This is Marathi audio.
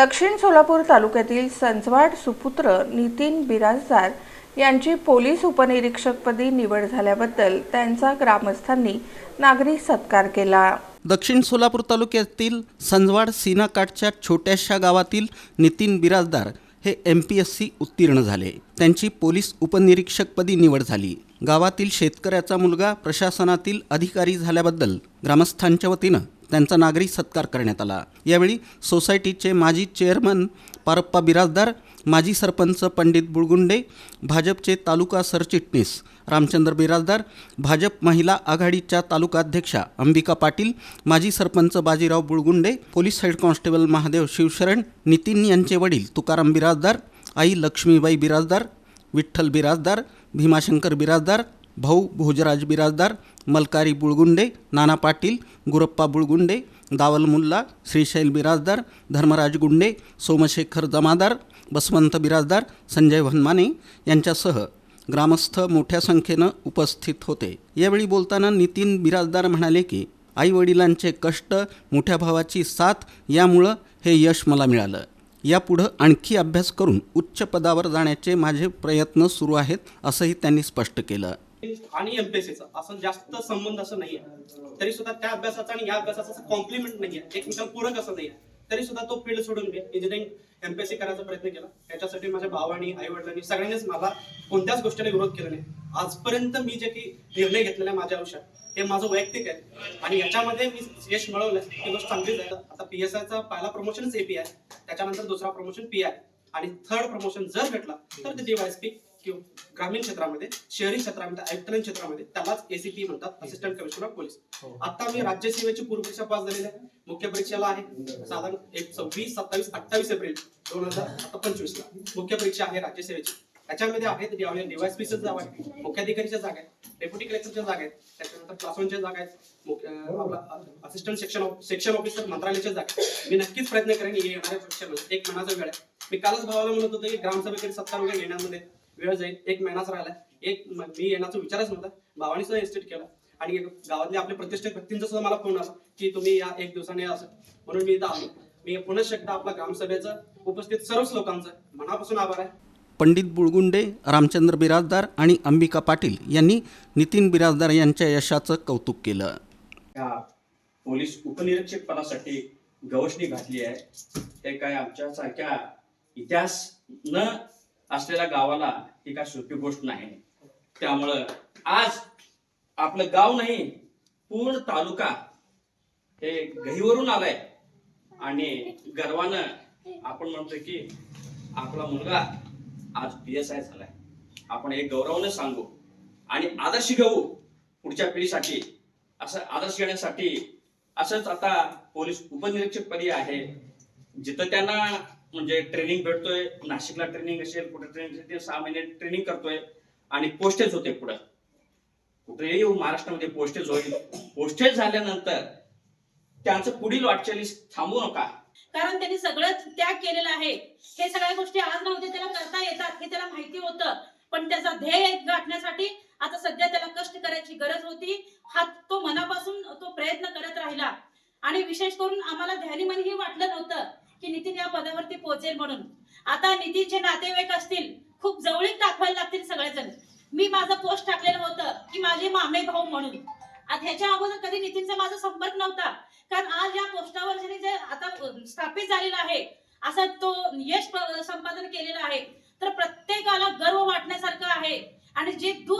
दक्षिण सोलापूर तालुक्यातील संजवाड सुपुत्र नितीन बिराजदार यांची पोलीस उपनिरीक्षकपदी निवड झाल्याबद्दल त्यांचा ग्रामस्थांनी नागरी सत्कार केला. दक्षिण सोलापूर तालुक्यातील संजवाड सीनाकाठच्या छोट्याशा गावातील नितीन बिराजदार हे एम पी एस सी उत्तीर्ण झाले. त्यांची पोलीस उपनिरीक्षकपदी निवड झाली. गावातील शेतकऱ्याचा मुलगा प्रशासनातील अधिकारी झाल्याबद्दल ग्रामस्थांच्या वतीनं त्यांचा नागरी सत्कार करण्यात आला. यावेळी सोसायटीचे माजी चेअरमन पारप्पा बिराजदार माजी सरपंच पंडित बुळगुंडे भाजपचे तालुका सरचिटणीस रामचंद्र बिराजदार भाजप महिला आघाडीच्या तालुकाध्यक्षा अंबिका पाटील माजी sarpanch Bajirao Bulgunde police head constable Mahadev Shivsharan Nitin यांचे वडील तुकाराम बिराजदार आई लक्ष्मीबाई बिराजदार विठ्ठल बिराजदार भीमाशंकर बिराजदार भाऊ भोजराज बिराजदार मलकारी बुळगुंडे नाना पाटील गुरप्पा बुळगुंडे दावल मुल्ला श्रीशैल बिराजदार धर्मराज गुंडे सोमशेखर जमादार बसवंत बिराजदार संजय वनमाने यांच्यासह ग्रामस्थ मोठ्या संख्येनं उपस्थित होते. यावेळी बोलताना नितीन बिराजदार म्हणाले की आई वडिलांचे कष्ट मोठ्या भावाची साथ यामुळं हे यश मला मिळालं. यापुढं आणखी अभ्यास करून उच्च पदावर जाण्याचे माझे प्रयत्न सुरू आहेत असंही त्यांनी स्पष्ट केलं. आणि एमपीएससीचा असं जास्त संबंध असं नाहीये. तरी सुद्धा त्या अभ्यासाचा आणि या अभ्यासाचा असं कॉम्प्लिमेंट नाहीये. एकमेकांना पूरक असं नाहीये. तरी सुद्धा तो फील्ड सोडून मी इंजिनिअरिंग एमपीएससी करायचा प्रयत्न केला. याच्यासाठी माझ्या भावानी आई वडिलांनी सगळ्यांनीच मला कोणत्याच गोष्टीला विरोध केला नाही. आजपर्यंत मी जे काही निर्णय घेतलेला आहे माझ्या आयुष्यात हे माझं वैयक्तिक आहे. आणि याच्यामध्ये मी यश मिळवलं ही गोष्ट चांगलीच आहे. आता पी एस आयचा पहिला प्रमोशनच एपी आहे त्याच्यानंतर दुसरा प्रमोशन पी आय आणि थर्ड प्रमोशन जर भेटला तर ते डीवायएसपी किंवा ग्रामीण क्षेत्रामध्ये शहरी क्षेत्रामध्ये आयुक्तालयीन क्षेत्रामध्ये त्यालाच एसीपी म्हणतात असिस्टंट कमिशनर ऑफ पोलीस आता मी राज्य सेवेची पूर्व परीक्षा पास झालेली आहे. मुख्य परीक्षेला आहे. साधारण एक सव्वीस सत्तावीस अठ्ठावीस एप्रिल दोन हजार आता पंचवीस ला मुख्य परीक्षा आहे राज्य सेवेची त्याच्यामध्ये आहेत डीवायएसपीच्या जागा आहे. मुख्याधिकारीच्या जागा आहेत. डेप्युटी कलेक्टरच्या जागा आहेत. त्याच्यानंतर क्लास वनच्या जागा आहेत. आपला असिस्टंट सेक्शन सेक्शन ऑफिसर मंत्रालयाच्या जागा आहेत. मी नक्कीच प्रयत्न करेन येणाऱ्या परीक्षेमध्ये एक महिन्याचा वेळ आहे. मी कालच भावाला म्हणत होतो की ग्रामसभेकडे सत्ता वगैरे येण्यामध्ये वेळ जाईल एक महिनाच राहिला एक म- येण्याचा विचारच नव्हता. भावानी सुद्धा इन्स्टिट केला. आणि गावातले आपले प्रतिष्ठित व्यक्तींचा सुद्धा मला फोन आला की तुम्ही या एक दिवसाने असं. म्हणून मी इथं आलो. मी पुनश्च एकदा आपला ग्रामसभेचं उपस्थित सर्वच लोकांचं मनापासून आभार आहे. पंडित बुळगुंडे रामचंद्र बिराजदार आणि अंबिका पाटील यांनी नितीन बिराजदार यांच्या यशाचं कौतुक केलं. पोलीस उपनिरीक्षक पदासाठी गवसणी घातली आहे. हे काय आमच्या सारख्या इतिहास न असलेल्या गावाला ही काय सोपी गोष्ट नाही. त्यामुळं आज आपलं गाव नाही पूर्ण तालुका हे गहीवरून आलाय. आणि गर्वानं आपण म्हणतो की आपला मुलगा आज पी एस आय झालाय. आपण एक गौरवानं सांगू. आणि आदर्श घेऊ पुढच्या पिढीसाठी. असं आदर्श घेण्यासाठी असंच आता पोलीस उपनिरीक्षक पदी आहे. जिथं त्यांना म्हणजे ट्रेनिंग भेटतोय नाशिकला ट्रेनिंग असेल कुठे ट्रेनिंग असेल ते सहा महिने ट्रेनिंग करतोय आणि पोस्टेज होते पुढं. कुठेही महाराष्ट्रामध्ये पोस्टेज होईल. पोस्टेज झाल्यानंतर त्यांचं पुढील वाटचाली थांबू नका. कारण त्यांनी सगळं त्याग केलेला आहे. हे सगळ्या गोष्टी आज नव्हते त्याला करता येतात हे त्याला माहिती होतं. पण त्याचा ध्येय गाठण्यासाठी आता सध्या त्याला कष्ट करायची गरज होती. हा तो मनापासून तो प्रयत्न करत राहिला. आणि विशेष करून आम्हाला ध्यानीमनीही वाटलं नव्हतं. की नितीन या पदावरती पोहोचेल म्हणून. आता नितीनचे नातेवाईक असतील खूप जवळीक दाखवायला लागतील सगळेजण. मी माझं पोस्ट टाकलेलं होतं की माझे मामे भाऊ म्हणून. ह्याच्या अगोदर कधी नितीनचा माझा संपर्क नव्हता. कारण आज या पोस्टावर जे आता स्थापित झालेला आहे असा तो यश संपादन केलेला आहे तर प्रत्येकाला गर्व वाटण्यासारखं आहे. आणि जे दूर